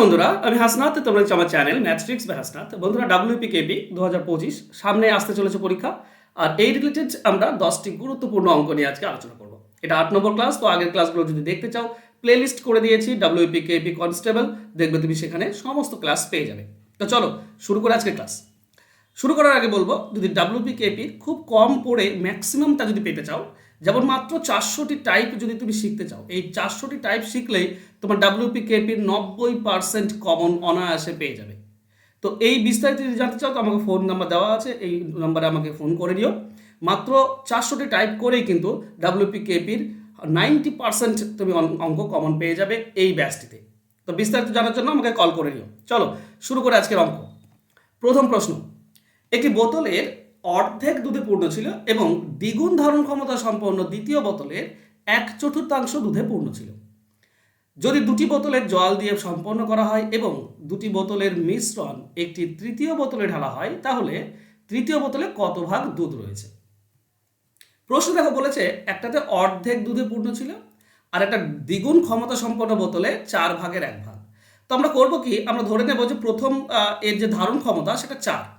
বন্ধুরা, আমি হাসনাথ তোমরা হচ্ছে আমার চ্যানেল ম্যাথ্রিক্স বা হাসনাথ বন্ধুরা ডাব্লিউপি কেপি দু হাজার পঁচিশ, সামনে আসতে চলেছে পরীক্ষা। আর এই রিলেটেড আমরা দশটি গুরুত্বপূর্ণ অঙ্ক নিয়ে আজকে আলোচনা করব। এটা আট নম্বর ক্লাস তো আগের ক্লাসগুলো যদি দেখতে চাও প্লে লিস্ট করে দিয়েছি ডাব্লিউপি কেপি কনস্টেবল দেখবে তুমি সেখানে সমস্ত ক্লাস পেয়ে যাবে। তো চলো, শুরু করে আজকে ক্লাস শুরু করার আগে বলব, যদি ডাব্লিউপি কেপি খুব কম পড়ে ম্যাক্সিমামটা যদি পেতে চাও যেমন মাত্র চারশোটি টাইপ যদি তুমি শিখতে চাও, এই চারশোটি টাইপ শিখলেই তোমার ডাব্লিউপি কেপির নব্বই পার্সেন্ট কমন অনায়াসে পেয়ে যাবে। তো এই বিস্তারিত যদি জানতে চাও, তো আমাকে ফোন নাম্বার দেওয়া আছে, এই নাম্বারে আমাকে ফোন করে নিও। মাত্র চারশোটি টাইপ করেই কিন্তু ডাব্লিউপি কেপির নাইনটি পার্সেন্ট তুমি অঙ্ক কমন পেয়ে যাবে এই ব্যাচটিতে তো বিস্তারিত জানার জন্য আমাকে কল করে নিও। চলো, শুরু করে আজকের অঙ্ক। প্রথম প্রশ্ন, একটি বোতলের অর্ধেক দুধে পূর্ণ ছিল এবং দ্বিগুণ ধারণ ক্ষমতা সম্পন্ন দ্বিতীয় বোতলের এক চতুর্থাংশ দুধে পূর্ণ ছিল। যদি দুটি বোতলের জল দিয়ে সম্পন্ন করা হয় এবং দুটি বোতলের মিশ্রণ একটি তৃতীয় বোতলে ঢালা হয়, তাহলে তৃতীয় বোতলে কত ভাগ দুধ রয়েছে? প্রশ্ন দেখো বলেছে, একটাতে অর্ধেক দুধে পূর্ণ ছিল আর একটা দ্বিগুণ ক্ষমতা সম্পন্ন বোতলে চার ভাগের এক ভাগ। তো আমরা করব কি? আমরা ধরে নেব যে প্রথম এর যে ধারণ ক্ষমতা সেটা চার।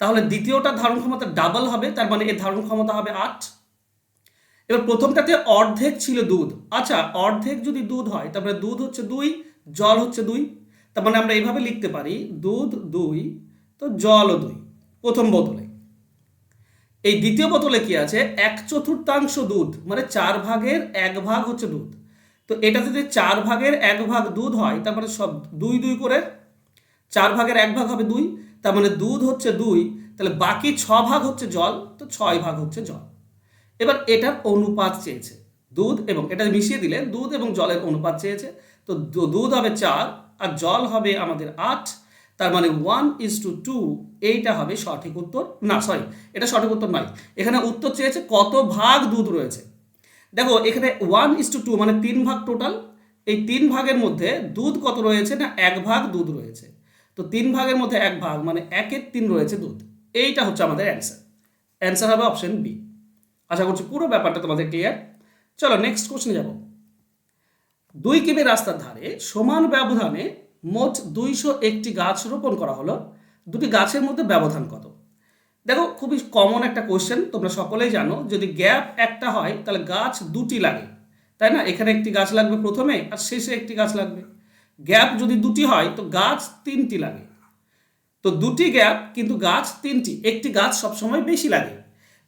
তাহলে দ্বিতীয়টা ধারণ ক্ষমতা ডাবল হবে, তার মানে এর ধারণ ক্ষমতা হবে আট। এবার প্রথমটাতে অর্ধেক ছিল দুধ। আচ্ছা অর্ধেক যদি দুধ হয়, তারপরে দুধ হচ্ছে দুই, জল হচ্ছে দুই, তার মানে আমরা এইভাবে লিখতে পারি, দুধ দুই, তো জলও দুই, প্রথম বোতলে। এই দ্বিতীয় বোতলে কি আছে? এক চতুর্থাংশ দুধ মানে চার ভাগের এক ভাগ হচ্ছে দুধ। তো এটা যদি চার ভাগের এক ভাগ দুধ হয় তারপরে সব দুই দুই করে, চার ভাগের এক ভাগ হবে দুই তার মানে দুধ হচ্ছে দুই, তাহলে বাকি ছ ভাগ হচ্ছে জল, তো ছয় ভাগ হচ্ছে জল। এবার এটার অনুপাত চেয়েছে, দুধ এবং এটা মিশিয়ে দিলে দুধ এবং জলের অনুপাত চেয়েছে, তো দুধ হবে চার আর জল হবে আমাদের আট, তার মানে ওয়ান ইজ টু টু এইটা হবে সঠিক উত্তর, না সরি এটা সঠিক উত্তর নয়। এখানে উত্তর চেয়েছে কত ভাগ দুধ রয়েছে। দেখো, এখানে ওয়ান ইজ টু টু মানে তিন ভাগ টোটাল এই তিন ভাগের মধ্যে দুধ কত রয়েছে না এক ভাগ দুধ রয়েছে। তো তিন ভাগের মধ্যে এক ভাগ মানে একের তিন রয়েছে দুধ। এইটা হচ্ছে আমাদের অ্যান্সার অ্যান্সার হবে অপশন বি আশা করছি পুরো ব্যাপারটা তোমাদের ক্লিয়ার চলো নেক্সট কোশ্চেনে যাব। দুই কিমি রাস্তার ধারে সমান ব্যবধানে মোট দুইশো একটি গাছ রোপণ করা হলো। দুটি গাছের মধ্যে ব্যবধান কত? দেখো, খুবই কমন একটা কোশ্চেন তোমরা সকলেই জানো, যদি গ্যাপ একটা হয়, তাহলে গাছ দুটি লাগে। তাই না? এখানে একটি গাছ লাগবে প্রথমে, আর শেষে একটি গাছ লাগবে। গ্যাপ যদি দুটি হয়, তো গাছ তিনটি লাগে। তো দুটি গ্যাপ, কিন্তু গাছ তিনটি, একটি গাছ সবসময় বেশি লাগে।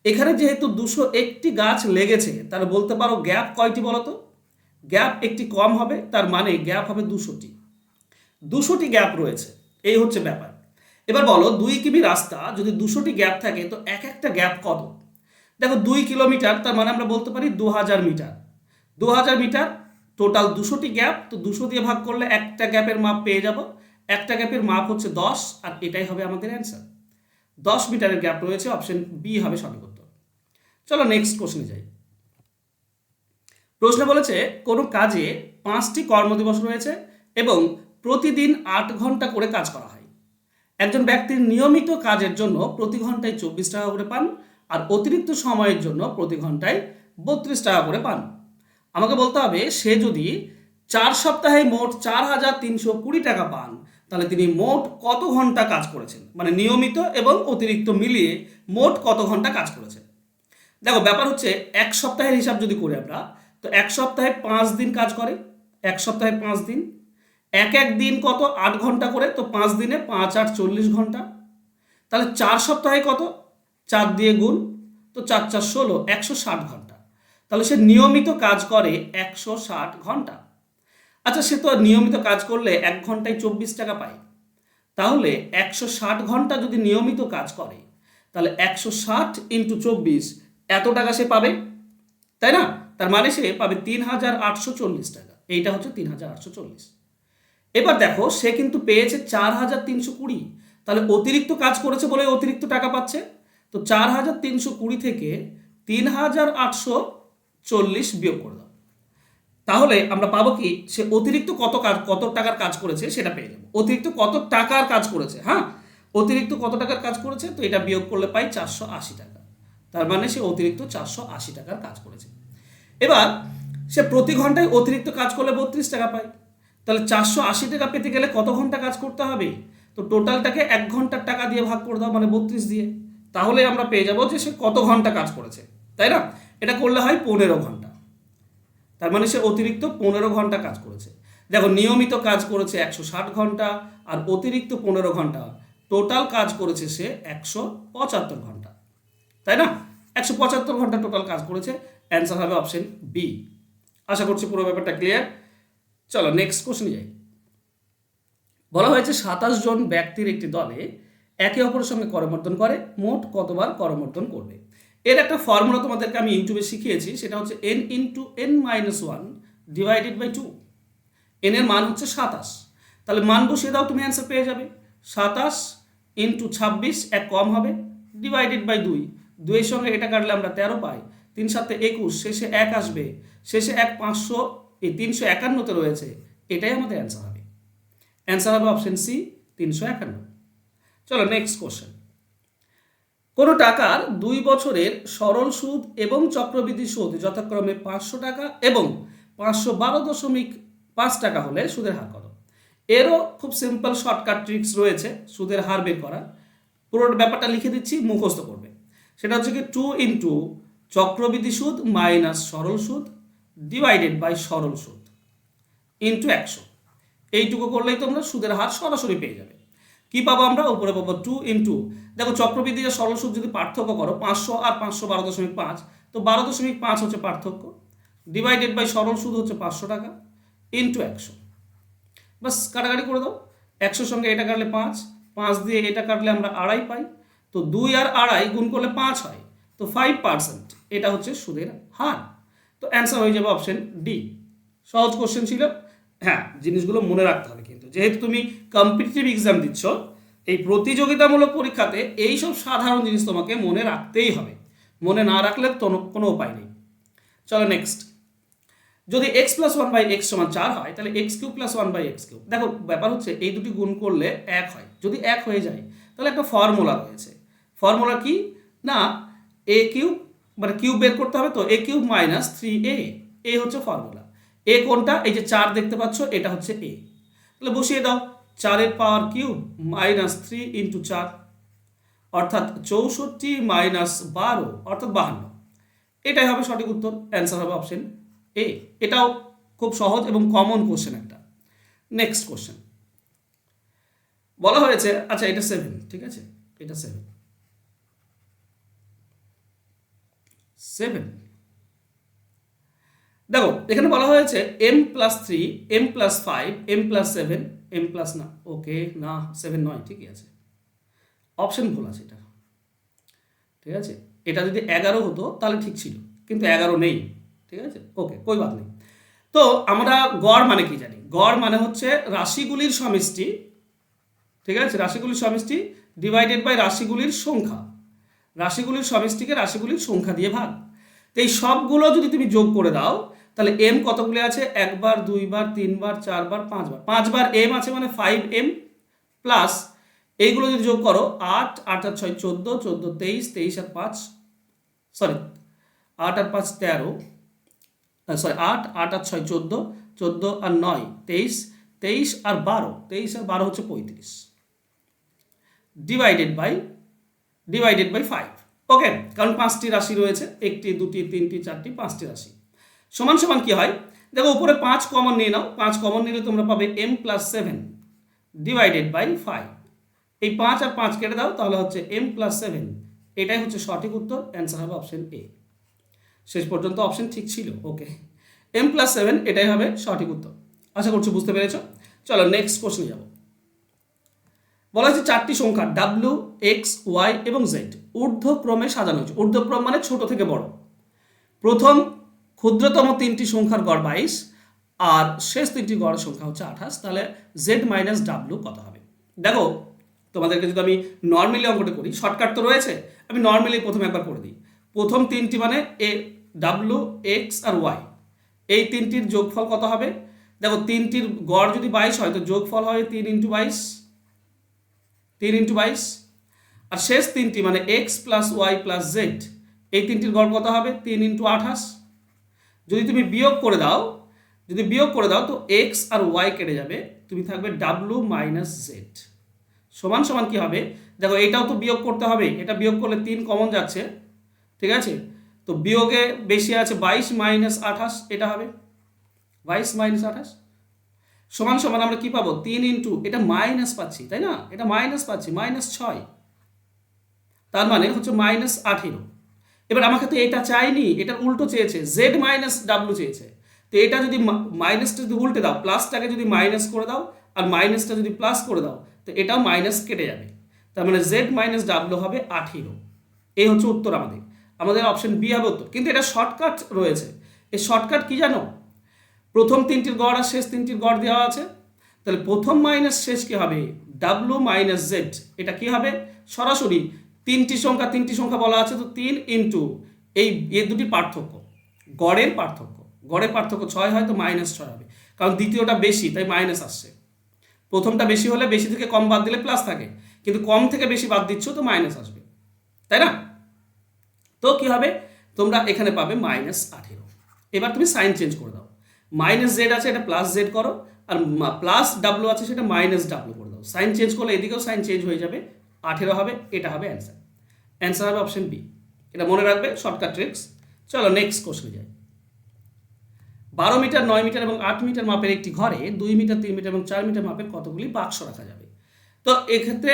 এখানে যেহেতু দুশো একটি গাছ লেগেছে, তাহলে বলতে পারো গ্যাপ কয়টি বলো তো? গ্যাপ একটি কম হবে, তার মানে গ্যাপ হবে দুশোটি। দুশোটি গ্যাপ রয়েছে, এই হচ্ছে ব্যাপার। এবার বলো, দুই কিমি রাস্তা, যদি দুশোটি গ্যাপ থাকে, তো এক একটা গ্যাপ কত? দেখো, দুই কিলোমিটার, তার মানে আমরা বলতে পারি দু হাজার মিটার। দু হাজার মিটার টোটাল দুশোটি গ্যাপ তো দুশো দিয়ে ভাগ করলে একটা গ্যাপের মাপ পেয়ে যাব। একটা গ্যাপের মাপ হচ্ছে দশ, আর এটাই হবে আমাদের অ্যান্সার দশ মিটারের গ্যাপ রয়েছে অপশন বি হবে সঠিক উত্তর চলো নেক্সট কোশ্চেনে যাই। প্রশ্ন বলেছে, কোনো কাজে পাঁচটি কর্মদিবস রয়েছে এবং প্রতিদিন আট ঘণ্টা করে কাজ করা হয়। একজন ব্যক্তির নিয়মিত কাজের জন্য প্রতি ঘন্টায় চব্বিশ টাকা করে পান, আর অতিরিক্ত সময়ের জন্য প্রতি ঘন্টায় বত্রিশ টাকা করে পান। আমাকে বলতে হবে, সে যদি চার সপ্তাহে মোট চার হাজার তিনশো কুড়ি টাকা পান, তাহলে তিনি মোট কত ঘণ্টা কাজ করেছেন? মানে নিয়মিত এবং অতিরিক্ত মিলিয়ে মোট কত ঘণ্টা কাজ করেছেন? দেখো, ব্যাপার হচ্ছে এক সপ্তাহের হিসাব যদি করি আমরা, তো এক সপ্তাহে পাঁচ দিন কাজ করে, এক সপ্তাহে পাঁচ দিন। এক এক দিন কত? আট ঘণ্টা করে, তো পাঁচ দিনে পাঁচ, আট, চল্লিশ ঘণ্টা। তাহলে চার সপ্তাহে কত? চার দিয়ে গুণ, তো চার চার, ষোলো, একশো ষাট ঘণ্টা। তাহলে সে নিয়মিত কাজ করে একশো ষাট ঘণ্টা। আচ্ছা সে তো নিয়মিত কাজ করলে এক ঘন্টায় চব্বিশ টাকা পায়। তাহলে একশো ষাট ঘণ্টা যদি নিয়মিত কাজ করে, তাহলে একশো ষাট ইন্টু চব্বিশ এত টাকা সে পাবে? তাই না? তার মানে সে পাবে তিন হাজার আটশো চল্লিশ টাকা। এইটা হচ্ছে তিন হাজার আটশো চল্লিশ। এবার দেখো, সে কিন্তু পেয়েছে চার হাজার তিনশো কুড়ি। তাহলে অতিরিক্ত কাজ করেছে বলে অতিরিক্ত টাকা পাচ্ছে। তো চার হাজার তিনশো কুড়ি থেকে তিন হাজার আটশো চল্লিশ বিয়োগ করে দাও। তাহলে আমরা পাবো কি, সে অতিরিক্ত কত কাজ কত টাকার কাজ করেছে সেটা পেয়ে যাব। অতিরিক্ত কত টাকার কাজ করেছে হ্যাঁ? অতিরিক্ত কত টাকার কাজ করেছে? তো এটা বিয়োগ করলে পাই চারশো আশি টাকা। তার মানে সে অতিরিক্ত চারশো আশি টাকার কাজ করেছে। এবার সে প্রতি ঘন্টায় অতিরিক্ত কাজ করলে বত্রিশ টাকা পায়। তাহলে চারশো আশি টাকা পেতে গেলে কত ঘণ্টা কাজ করতে হবে? তো টোটালটাকে এক ঘণ্টার টাকা দিয়ে ভাগ করে দাও মানে বত্রিশ দিয়ে। তাহলে আমরা পেয়ে যাব যে সে কত ঘণ্টা কাজ করেছে, তাই না? এটা করলে হয় পনেরো ঘণ্টা। তার মানে সে অতিরিক্ত পনেরো ঘণ্টা কাজ করেছে। দেখো, নিয়মিত কাজ করেছে একশো ষাট ঘণ্টা আর অতিরিক্ত পনেরো ঘণ্টা। টোটাল কাজ করেছে সে একশো পঁচাত্তর ঘণ্টা। তাই না? একশো পঁচাত্তর ঘণ্টা টোটাল কাজ করেছে। অ্যান্সার হবে অপশন বি আশা করছি পুরো ব্যাপারটা ক্লিয়ার চলো নেক্সট কোশ্চেন যাই। বলা হয়েছে সাতাশ জন ব্যক্তির একটি দলে একে অপরের সঙ্গে করমর্দন করে। মোট কতবার করমর্দন করবে? এর একটা ফর্মুলা তোমাদেরকে আমি ইউটিউবে শিখিয়েছি, সেটা হচ্ছে N into N minus one divided by two N এর মান হচ্ছে সাতাশ। তাহলে মান বসিয়ে দাও, তুমি অ্যান্সার পেয়ে যাবে। সাতাশ ইন্টু ছাব্বিশ, এক কম হবে ডিভাইডেড বাই দুই। দুইয়ের সঙ্গে এটা কাটলে আমরা তেরো পাই। তিন সাথে একুশ, শেষে এক আসবে। শেষে এক পাঁচশো, এই তিনশো একান্নতে রয়েছে। এটাই আমাদের অ্যান্সার হবে। অ্যান্সার হবে অপশন সি তিনশো একান্ন। চলো নেক্সট কোশ্চেন কোনো টাকার দুই বছরের সরল সুদ এবং চক্রবৃদ্ধি সুদ যথাক্রমে পাঁচশো টাকা এবং পাঁচশো বারো দশমিক পাঁচ টাকা হলে সুদের হার কত? এরও খুব সিম্পল শর্টকাট ট্রিক্স রয়েছে সুদের হার বের করার। পুরো ব্যাপারটা লিখে দিচ্ছি, মুখস্থ করবে। সেটা হচ্ছে কি টু ইন্টু চক্রবৃদ্ধি সুদ মাইনাস সরল সুদ ডিভাইডেড বাই সরল সুদ ইন্টু একশো। এইটুকু করলেই তোমরা সুদের হার সরাসরি পেয়ে যাবে। কি পাবো আমরা? উপরে পাবো টু ইন্টু দেখো চক্রবৃদ্ধি যে সরল সুদ যদি পার্থক্য করো, পাঁচশো আর পাঁচশো বারো দশমিক পাঁচ, তো বারো দশমিক পাঁচ হচ্ছে পার্থক্য। ডিভাইডেড বাই সরল সুদ হচ্ছে পাঁচশো টাকা ইন্টু একশো। বাস কাটাকাটি করে দাও। একশোর সঙ্গে এটা কাটলে পাঁচ পাঁচ দিয়ে এটা কাটলে আমরা আড়াই পাই। তো দুই আর আড়াই গুণ করলে পাঁচ হয়। তো ফাইভ পার্সেন্ট এটা হচ্ছে সুদের হার। তো অ্যান্সার হয়ে যাবে অপশন ডি সহজ কোশ্চেন ছিল। হ্যাঁ জিনিসগুলো মনে রাখতে হবে কিন্তু। যেহেতু তুমি কম্পিটিটিভ এক্সাম দিচ্ছ, এই প্রতিযোগিতামূলক পরীক্ষাতে এই সব সাধারণ জিনিস তোমাকে মনে রাখতেই হবে। মনে না রাখলে তো কোনো উপায় নেই। চলো নেক্সট যদি X plus one by X সমান চার হয়, তাহলে X cube plus one by X cube দেখো, ব্যাপার হচ্ছে এই দুটি গুণ করলে এক হয়। যদি এক হয়ে যায়, তাহলে একটা ফর্মুলা রয়েছে। ফর্মুলা কি? না এ কিউব মানে কিউব বের করতে হবে তো A cube minus three A A হচ্ছে ফর্মুলা এ কোনটা? এই যে চার দেখতে পাচ্ছ, এটা হচ্ছে এ তাহলে বসিয়ে দাও। চারের power cube minus three into চার। অর্থাৎ চৌষট্টি মাইনাস বারো, অর্থাৎ বাহান্ন। এটাই হবে সঠিক উত্তর। অ্যান্সার হবে অপশন এ এটাও খুব সহজ এবং কমন কোশ্চেন একটা। নেক্সট কোশ্চেন বলা হয়েছে আচ্ছা এটা সেভেন ঠিক আছে? এটা সেভেন সেভেন দেখো, এখানে বলা হয়েছে M plus three M plus five M plus seven M plus না ওকে, না সেভেন নয়, ঠিকই আছে। অপশন ভুল আছে এটা। ঠিক আছে? এটা যদি এগারো হতো, তাহলে ঠিক ছিল। কিন্তু এগারো নেই। ঠিক আছে? ওকে, কই বাদ নেই। তো আমরা গড় মানে কি জানি? গড় মানে হচ্ছে রাশিগুলির সমষ্টি। ঠিক আছে? রাশিগুলির সমষ্টি ডিভাইডেড বাই রাশিগুলির সংখ্যা। রাশিগুলির সমষ্টিকে রাশিগুলির সংখ্যা দিয়ে ভাগ। তো এই সবগুলো যদি তুমি যোগ করে দাও তাহলে এম কতগুলি আছে? একবার, দুইবার, তিনবার, চারবার, পাঁচবার। পাঁচবার এম আছে মানে ফাইভ এম প্লাস এইগুলো যদি যোগ করো, আট আট আর ছয় চোদ্দ চোদ্দ তেইশ তেইশ আর পাঁচ সরি আট আর পাঁচ তেরো সরি আট আট আর ছয় চোদ্দ চোদ্দ আর নয়, তেইশ তেইশ আর বারো, তেইশ আর বারো হচ্ছে পঁয়ত্রিশ। Divided by divided by five okay কারণ পাঁচটি রাশি রয়েছে, একটি, দুটি, তিনটি, চারটি, পাঁচটি রাশি। সমান সমান কি হয়? দেখো উপরে পাঁচ কমন নিয়ে নাও। পাঁচ কমন নিলে তোমরা পাবে M plus seven divided by five এই পাঁচ আর পাঁচ কেটে দাও, তাহলে হচ্ছে এম প্লাস সেভেন এটাই হচ্ছে সঠিক উত্তর। অ্যান্সার হবে অপশন এ শেষ পর্যন্ত অপশন ঠিক ছিল। ওকে এম প্লাস সেভেন এটাই হবে সঠিক উত্তর। আশা করছি বুঝতে পেরেছ? চলো নেক্সট কোশ্চেনে যাব। বলা হয়েছে চারটি সংখ্যা ডাব্লিউ এক্স ওয়াই এবং জেড ঊর্ধ্বক্রমে সাজানো হয়েছে। ঊর্ধ্বক্রম মানে ছোট থেকে বড়। প্রথম ক্ষুদ্রতম তিনটি সংখ্যার গড় বাইশ, আর শেষ তিনটি গড় সংখ্যা হচ্ছে আঠাশ, তাহলে জেড মাইনাস ডাব্লিউ কত হবে? দেখো, তোমাদেরকে যদি আমি নর্মালি অঙ্কটা করি শর্টকাট তো রয়েছে, আমি নর্মালি প্রথমে একবার করে দিই। প্রথম তিনটি মানে এ ডাব্লু এক্স আর ওয়াই এই তিনটির যোগফল কত হবে? দেখো, তিনটির গড় যদি বাইশ হয়, তো যোগফল হয় তিন ইন্টু বাইশ, তিন ইন্টু বাইশ। আর শেষ তিনটি মানে X plus Y plus Z এই তিনটির গড় কত হবে? তিন ইন্টু আঠাশ। যদি তুমি বিয়োগ করে দাও, যদি বিয়োগ করে দাও, তো এক্স আর ওয়াই কেটে যাবে, তুমি থাকবে ডাব্লু মাইনাস জেড সমান সমান কি হবে? দেখো, এটাও তো বিয়োগ করতে হবে, এটা বিয়োগ করলে তিন কমন যাচ্ছে, ঠিক আছে? তো বিয়োগে বেশি আছে বাইশ মাইনাস আঠাশ, এটা হবে? বাইশ মাইনাস আঠাশ? সমান সমান আমরা কি পাবো? তিন ইন্টু এটা মাইনাস পাচ্ছি, তাই না? এটা মাইনাস পাচ্ছি মাইনাস ছয়। তার মানে হচ্ছে মাইনাস আঠেরো। এবার আমাকে তো এটা চাইনি এটার উল্টো চেয়েছে জেড মাইনাস ডাব্লু চেয়েছে। তো এটা যদি মাইনাসটা যদি উল্টে দাও প্লাসটাকে যদি মাইনাস করে দাও, আর মাইনাসটা যদি প্লাস করে দাও, তো এটাও মাইনাস কেটে যাবে। তার মানে জেড মাইনাস ডাব্লু হবে আঠেরো। এই হচ্ছে উত্তর আমাদের। আমাদের অপশন বি হবে উত্তর। কিন্তু এটা শর্টকাট রয়েছে। এই শর্টকাট কি জানো? প্রথম তিনটির গড় আর শেষ তিনটির গড় দেওয়া আছে। তাহলে প্রথম মাইনাস শেষ কি হবে? ডাব্লু মাইনাস জেড এটা কি হবে? সরাসরি তিনটি সংখ্যা তিনটি সংখ্যা বলা আছে তো তিন ইন্টু এই, এ দুটি পার্থক্য। গড়ের পার্থক্য। গড়ের পার্থক্য ছয় হয় তো মাইনাস ছয় হবে। কারণ দ্বিতীয়টা বেশি, তাই মাইনাস আসছে। প্রথমটা বেশি হলে বেশি থেকে কম বাদ দিলে প্লাস থাকে। কিন্তু কম থেকে বেশি বাদ দিচ্ছ তো মাইনাস আসবে। তাই না? তো কি হবে? তোমরা এখানে পাবে মাইনাস আঠেরো। এবার তুমি সাইন চেঞ্জ করে দাও। মাইনাস জেড আছে, এটা প্লাস জেড করো। আর প্লাস ডাব্লু আছে, সেটা মাইনাস ডাব্লু করে দাও। সাইন চেঞ্জ করলে এদিকেও সাইন চেঞ্জ হয়ে যাবে। আঠেরো হবে, এটা হবে অ্যান্সার অ্যান্সার হবে অপশন বি এটা মনে রাখবে শর্টকাট ট্রিক্স চলো নেক্সট কোশ্চেনে যাই। বারো মিটার, নয় মিটার এবং আট মিটার মাপের একটি ঘরে দুই মিটার, তিন মিটার এবং চার মিটার মাপের কতগুলি বাক্স রাখা যাবে? তো এক্ষেত্রে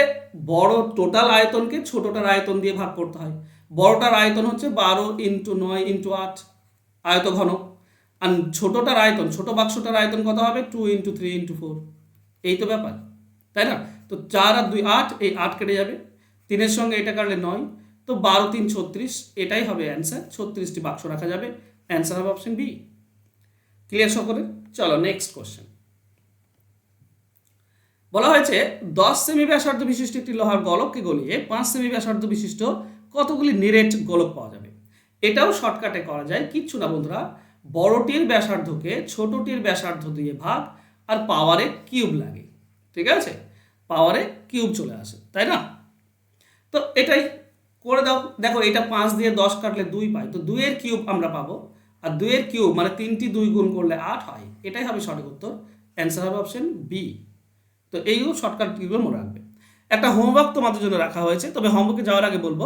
বড় টোটাল আয়তনকে ছোটটার আয়তন দিয়ে ভাগ করতে হয়। বড়টার আয়তন হচ্ছে বারো ইন্টু নয় ইন্টু আট আয়ত ঘন আর ছোটটার আয়তন, ছোট বাক্সটার আয়তন কত হবে? Two into three into four এই তো ব্যাপার, তাই না? তো চার আর দুই আট, এই আট কেটে যাবে। তিনের সঙ্গে এটা কাটলে নয়। তো বারো, তিন, ছত্রিশ, এটাই হবে অ্যান্সার ছত্রিশটি বাক্স রাখা যাবে। অ্যান্সার হবে অপশন বি ক্লিয়ার সকলে? চলো নেক্সট কোশ্চেন বলা হয়েছে, দশ সেমি ব্যাসার্ধ বিশিষ্ট একটি লোহার গোলককে গলিয়ে পাঁচ সেমি ব্যাসার্ধ বিশিষ্ট কতগুলি নিরেট গোলক পাওয়া যাবে? এটাও শর্টকাটে করা যায়। কিচ্ছু না বন্ধুরা। বড়টির ব্যাসার্ধকে ছোটটির ব্যাসার্ধ দিয়ে ভাগ আর পাওয়ারে কিউব লাগে। ঠিক আছে? পাওয়ারে কিউব চলে আসে। তাই না? তো এটাই করে দাও। দেখো এটা পাঁচ দিয়ে দশ কাটলে দুই পাই। তো দুইয়ের কিউব আমরা পাবো। আর দুইয়ের কিউব মানে তিনটি দুই গুণ করলে আট হয়। এটাই হবে সঠিক উত্তর। অ্যান্সার হবে অপশন বি তো এইগুলো শর্টকাট কিগুলো মনে রাখবে। একটা হোমওয়ার্ক তোমাদের জন্য রাখা হয়েছে। তবে হোমওয়ার্কে যাওয়ার আগে বলব,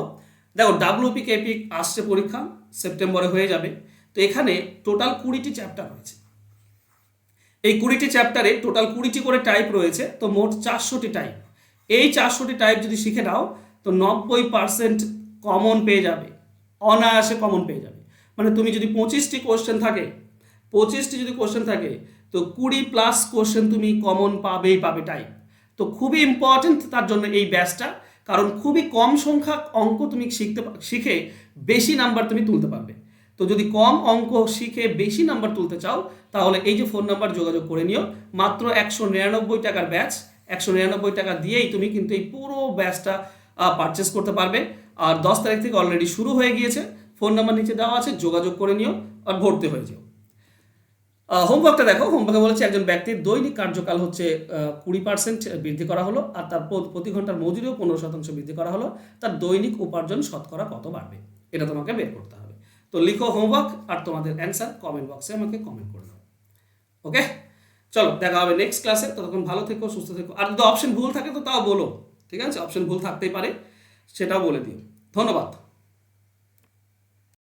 দেখো ডাব্লিউপি কেপি আসছে পরীক্ষা সেপ্টেম্বরে হয়ে যাবে। তো এখানে টোটাল কুড়িটি চ্যাপ্টার রয়েছে। এই কুড়িটি চ্যাপ্টারে টোটাল কুড়িটি করে টাইপ রয়েছে। তো মোট চারশোটি টাইপ এই চারশোটি টাইপ যদি শিখে নাও তো নব্বই পার্সেন্ট কমন পেয়ে যাবে। অনায়াসে কমন পেয়ে যাবে। মানে তুমি যদি পঁচিশটি কোশ্চেন থাকে, পঁচিশটি যদি কোশ্চেন থাকে, তো কুড়ি প্লাস কোশ্চেন তুমি কমন পাবেই পাবে টাইপ তো খুবই ইম্পর্টেন্ট তার জন্য এই ব্যাচটা কারণ খুবই কম সংখ্যক অঙ্ক তুমি শিখতে শিখে বেশি নাম্বার তুমি তুলতে পারবে। তো যদি কম অঙ্ক শিখে বেশি নাম্বার তুলতে চাও, তাহলে এই যে ফোন নাম্বার যোগাযোগ করে নিও। মাত্র একশো নিরানব্বই টাকার ব্যাচ একশো নিরানব্বই টাকা দিয়েই তুমি কিন্তু এই পুরো ব্যাচটা পারচেস করতে পারবে। আর দশ তারিখ থেকে অলরেডি শুরু হয়ে গিয়েছে। ফোন নাম্বার নিচে দেওয়া আছে, যোগাযোগ করে নিও আর ভর্তি হয়ে যেও। হোমওয়ার্কটা দেখো। হোমওয়ার্কে বলেছে একজন ব্যক্তির দৈনিক কার্যকাল হচ্ছে কুড়ি পার্সেন্ট বৃদ্ধি করা হলো আর তার প্রতি ঘণ্টার মজুরিও পনেরো শতাংশ বৃদ্ধি করা হলো। তার দৈনিক উপার্জন শতকরা কত বাড়বে? এটা তোমাকে বের করতে হবে। তো লিখো হোমওয়ার্ক আর তোমাদের অ্যান্সার কমেন্ট বক্সে আমাকে কমেন্ট করে দাও ওকে চলো, দেখা হবে নেক্সট ক্লাসে ততক্ষণ ভালো থেকো, সুস্থ থেকো। আর যদি অপশন ভুল থাকে তো তাও বলো। ঠিক আছে? অপশন ভুল থাকতেই পারে সেটাও বলে দিও। ধন্যবাদ।